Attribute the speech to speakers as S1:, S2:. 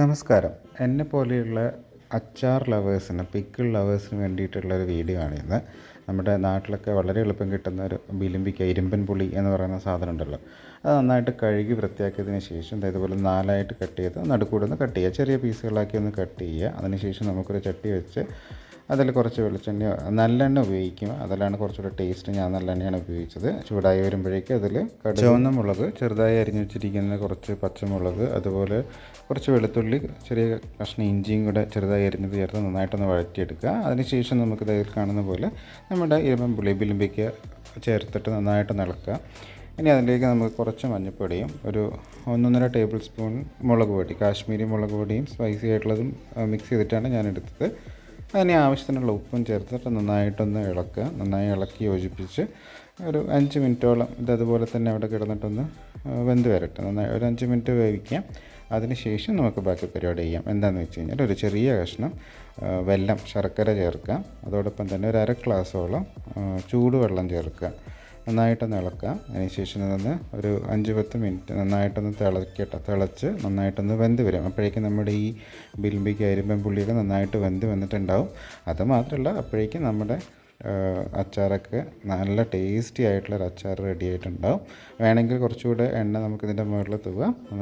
S1: നമസ്കാരം. എന്നെ പോലെയുള്ള അച്ചാർ ലവേഴ്സിന് പിക്കിൾ ലവേഴ്സിന് വേണ്ടിയിട്ടുള്ള ഒരു വീഡിയോ ആണിത് നമ്മുടെ നാട്ടിലൊക്കെ വളരെ എളുപ്പം കിട്ടുന്ന ഒരു ബിലിമ്പിക്ക ഇരുമ്പൻ പുളി എന്ന് പറയുന്ന സാധനം ഉണ്ടല്ലോ അത് നന്നായിട്ട് കഴുകി വൃത്തിയാക്കിയതിന് ശേഷം ഇതേപോലെ നാലായിട്ട് കട്ട് ചെയ്ത് നടുക്കൂടെ ഒന്ന് കട്ട് ചെയ്യുക. ചെറിയ പീസുകളാക്കി ഒന്ന് കട്ട് ചെയ്യുക. അതിനുശേഷം നമുക്കൊരു ചട്ടി വെച്ച് അതിൽ കുറച്ച് വെളിച്ചെണ്ണ നല്ലെണ്ണ ഉപയോഗിക്കും. അതിലാണ് കുറച്ചുകൂടെ ടേസ്റ്റ് ഞാൻ നല്ലെണ്ണയാണ് ഉപയോഗിച്ചത്. ചൂടായി വരുമ്പോഴേക്കും അതിൽ ചുവന്ന മുളക് ചെറുതായി അരിഞ്ഞു വെച്ചിരിക്കുന്ന കുറച്ച് പച്ചമുളക് അതുപോലെ കുറച്ച് വെളുത്തുള്ളി ചെറിയ കഷ്ണം ഇഞ്ചിയും കൂടെ ചെറുതായി അരിഞ്ഞത് ചേർത്ത് നന്നായിട്ടൊന്ന് വഴറ്റിയെടുക്കുക. അതിനുശേഷം നമുക്ക് ഇതിൽ കാണുന്ന പോലെ നമ്മുടെ ഇരുമ്പം പുളി ചേർത്തിട്ട് നന്നായിട്ട് നിളക്കുക ഇനി അതിലേക്ക് നമുക്ക് കുറച്ച് മഞ്ഞൾപ്പൊടിയും ഒരു ഒന്നൊന്നര ടേബിൾ സ്പൂൺ മുളക് പൊടി കാശ്മീരി മുളക് പൊടിയും സ്പൈസി ആയിട്ടുള്ളതും മിക്സ് ചെയ്തിട്ടാണ് ഞാൻ എടുത്തത്. അതിന് ആവശ്യത്തിനുള്ള ഉപ്പും ചേർത്തിട്ട് നന്നായിട്ടൊന്ന് ഇളക്കുക നന്നായി ഇളക്കി യോജിപ്പിച്ച് ഒരു അഞ്ച് മിനിറ്റോളം ഇത് അതുപോലെ തന്നെ അവിടെ കിടന്നിട്ടൊന്ന് വെന്ത് വരട്ടെ. നന്നായി ഒരു അഞ്ച് മിനിറ്റ് വേവിക്കാം. അതിനുശേഷം നമുക്ക് ബാക്കി പരിപാടി ചെയ്യാം. എന്താണെന്ന് വെച്ച് കഴിഞ്ഞാൽ ഒരു ചെറിയ കഷ്ണം വെല്ലം ശർക്കര ചേർക്കുക. അതോടൊപ്പം തന്നെ ഒരു അര ഗ്ലാസ്സോളം ചൂടുവെള്ളം ചേർക്കുക. നന്നായിട്ടൊന്ന് ഇളക്കുക അതിനുശേഷം നിന്ന് ഒരു അഞ്ച് പത്ത് മിനിറ്റ് നന്നായിട്ടൊന്ന് തിളക്കട്ടെ. തിളച്ച് നന്നായിട്ടൊന്ന് വെന്ത് വരും. അപ്പോഴേക്കും നമ്മുടെ ഈ ബിൽബിക്ക് അരിമ്പൻ പുള്ളിയൊക്കെ നന്നായിട്ട് വെന്ത് വന്നിട്ടുണ്ടാവും. അത് മാത്രമല്ല അപ്പോഴേക്കും നമ്മുടെ അച്ചാറൊക്കെ നല്ല ടേസ്റ്റി ആയിട്ടുള്ളൊരു അച്ചാർ റെഡി ആയിട്ടുണ്ടാവും. വേണമെങ്കിൽ കുറച്ചുകൂടെ എണ്ണ നമുക്കിതിന്റെ മുകളിൽ തൂവാം.